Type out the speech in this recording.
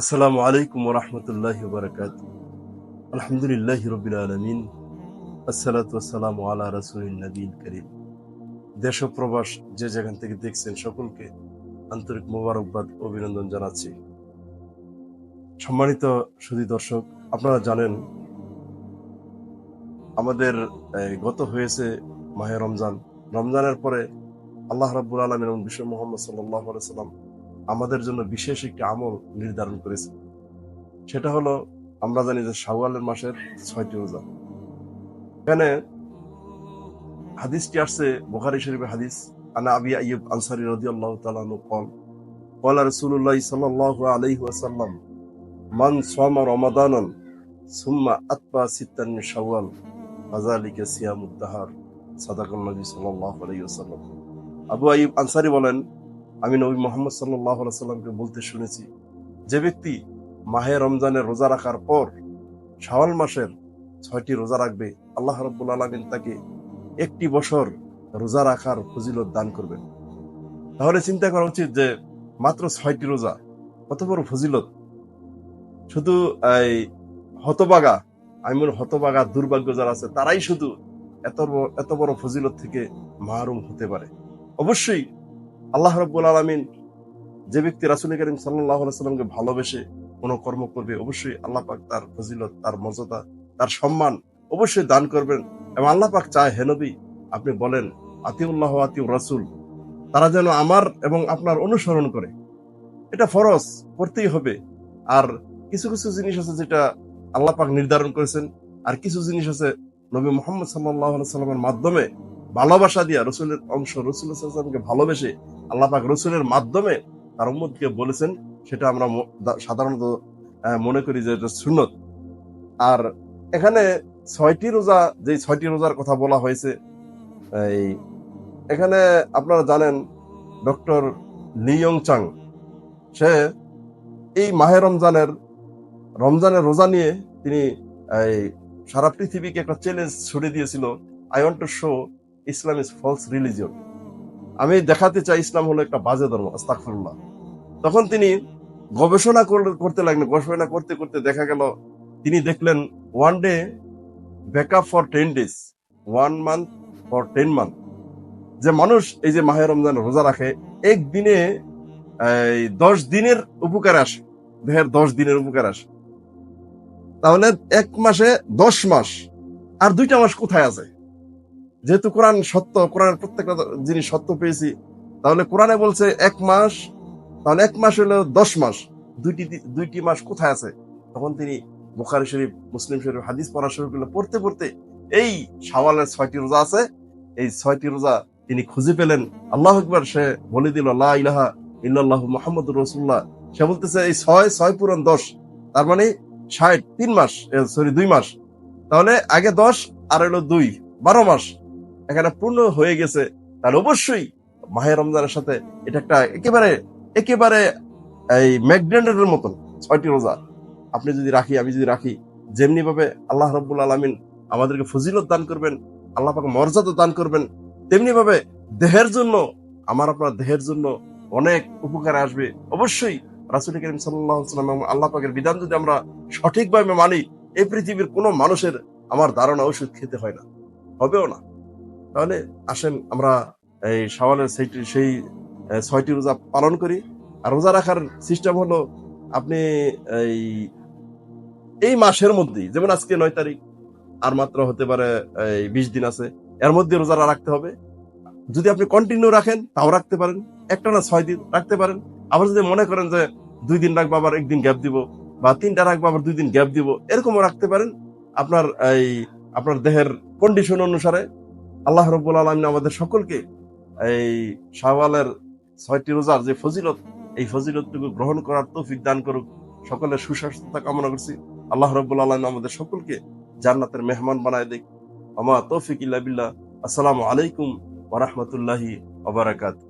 আসসালামু আলাইকুম রহমতুল্লাহ বরকাত আলহামদুলিল্লাহ রবিল আলমিন। আসসালাতু আসসালামু আলা রসুলিন নবীন করিম। দেশ প্রবাস যে যেখান থেকে দেখছেন সকলকে আন্তরিক মোবারকবাদ, অভিনন্দন জানাচ্ছি। সম্মানিত সুধী দর্শক, আপনারা জানেন, আমাদের গত হয়েছে মাহে রমজান। রমজানের পরে আল্লাহ রাব্বুল আলম এবং বিশ্ব মোহাম্মদ সাল্লাহ সাল্লাম আমাদের জন্য বিশেষ একটি আমল নির্ধারণ করেছে। সেটা হলো, আমরা জানি যে শাওয়ালের মাসের ছয়টি রোজা। এখানে হাদিসটি আসছে, বোখারি শরীফের হাদিস, আনা আবি আইব আনসারি রদি আল্লাহ কল কল মান রমাদানন, সুম্মা আত্মা শাওয়াল সিয়াম উদ্দাহার সাদাকুল নবী আবু আইব আনসারি বলেন আমি নবী মোহাম্মদ সাল্লাহ সাল্লামকে বলতে শুনেছি, যে ব্যক্তি মাহে রমজানের রোজা রাখার পর শাওয়াল মাসের ছয়টি রোজা রাখবে, আল্লাহ রব্বুল আলমিন তাকে একটি বছর রোজা রাখার ফজিলত দান করবেন। তাহলে চিন্তা করা উচিত যে মাত্র ছয়টি রোজা কত বড় ফজিলত? শুধু এই হতবাগা, আমি হতবাগা, দুর্ভাগ্য যারা আছে, তারাই শুধু এত এত বড় ফজিলত থেকে মাহরুম হতে পারে। অবশ্যই আল্লাহ রব্বুল আলমিন যে ব্যক্তি রাসুল করিম সাল্লাহ সাল্লামকে ভালোবেসে কোনো কর্ম করবে, অবশ্যই আল্লাহ পাক তার ফজিলত, তার মর্যাদা, তার সম্মান অবশ্যই দান করবেন এবং আল্লাহ পাক চায় হেনবি আপনি বলেন, আতিউল্লাহ আতিউ রাসুল তারা যেন আমার এবং আপনার অনুসরণ করে। এটা ফরজ করতেই হবে। আর কিছু কিছু জিনিস আছে যেটা আল্লাহ পাক নির্ধারণ করেছেন, আর কিছু জিনিস আছে নবী মোহাম্মদ সাল্লাহ সাল্লামের মাধ্যমে ভালোবাসা দিয়া রসুলের অংশ, রসুল ভালোবেসে আল্লাহ পাক রসুলের মাধ্যমে তার উম্মতকে বলেছেন, সেটা আমরা সাধারণত মনে করি যে এটা সুন্নত। আর এখানে ছয়টি রোজা, যে ছয়টি রোজার কথা বলা হয়েছে, এই এখানে আপনারা জানেন, ডক্টর লিয়ং চাং, সে এই মাহে রমজানের রমজানের রোজা নিয়ে তিনি, এই সারা পৃথিবীকে একটা চ্যালেঞ্জ ছুড়ে দিয়েছিল, I want to show Islam is false religion আমি দেখাতে চাই ইসলাম হলো একটা বাজে ধর্ম আস্তাকফিরুল্লাহ তখন তিনি গবেষণা কর- করতে লাগলেন, গবেষণা করতে করতে দেখা গেল, তিনি দেখলেন one day backup for ten days one month for ten month যে মানুষ এই যে মাহে রমজান রোজা রাখে, একদিনে দশ দিনের উপকার আসে, দেহের দশ দিনের উপকার আসে। তাহলে এক মাসে দশ মাস, আর দুইটা মাস কোথায় আছে? যেহেতু কোরআন সত্য, কোরআনের প্রত্যেকটা জিনিস সত্য পেয়েছি, তাহলে কোরআনে বলছে এক মাস, তাহলে এক মাস হলো দশ মাস। দুইটি দুইটি মাস কোথায় আছে? তখন তিনি বুখারি শরীফ, মুসলিম শরীফ হাদিস পড়া শুরু করল পড়তে পড়তে এই শাওয়ালের ছয়টি রোজা আছে। এই ছয়টি রোজা তিনি খুঁজে পেলেন। আল্লাহ একবার সে বলে দিল, লা ইলাহা ইল্লাল্লাহু মুহাম্মাদুর রাসূলুল্লাহ। সে বলতেছে, এই ছয় ছয় পূরণ দশ, তার মানে ষাট, তিন মাস সরি দুই মাস। তাহলে আগে দশ, আর হলো দুই, বারো মাস। এখানে পূর্ণ হয়ে গেছে, তাহলে অবশ্যই মাহে রমজানের সাথে এটা একটা একেবারে একেবারে এই ম্যাকডেন্ডের মতন ছয়টি রোজা। আপনি যদি রাখি, আমি যদি রাখি যেমনি ভাবে আল্লাহ রব্বুল আলমিন আমাদেরকে ফজিলত দান করবেন, আল্লাহ পাকে মর্যাদা দান করবেন তেমনি ভাবে দেহের জন্য, আমার আপনার দেহের জন্য অনেক উপকারে আসবে। অবশ্যই রাসুল করিম সাল্লাম এবং আল্লাহ পাকের বিধান যদি আমরা সঠিকভাবে মানি, এই পৃথিবীর কোনো মানুষের আমার ধারণা ওষুধ খেতে হয় না, হবেও না। তাহলে আসেন আমরা এই সওয়ালের সেইটি সেই ছয়টি রোজা পালন করি। আর রোজা রাখার সিস্টেম হলো আপনি এই এই মাসের মধ্যেই, যেমন আজকে নয় তারিখ, আর মাত্র হতে পারে এই বিশ দিন আছে, এর মধ্যে রোজা রাখতে হবে। যদি আপনি কন্টিনিউ রাখেন, তাও রাখতে পারেন। একটা না ছয় দিন রাখতে পারেন। আবার যদি মনে করেন যে দুই দিন রাখব, আবার একদিন গ্যাপ দিব, বা তিনটা রাখব, আবার দুই দিন গ্যাপ দিব, এরকমও রাখতে পারেন। আপনার এই, আপনার দেহের কন্ডিশন অনুসারে আল্লাহ রব্বুল আলমিন আমাদের সকলকে এই শাহওয়ালের ছয়টি রোজার যে ফজিলত, এই ফজিলতটুকু গ্রহণ করার তৌফিক দান করুক। সকলের সুস্বাস্থ্যতা কামনা করছি। আল্লাহ রব্বুল আলম আমাদের সকলকে জান্নাতের মেহমান বানায় দিক। আমা তৌফিক ইল্লা বিল্লাহ। আসসালামু আলাইকুম ওরহমতুল্লাহি বারাকাতুহু।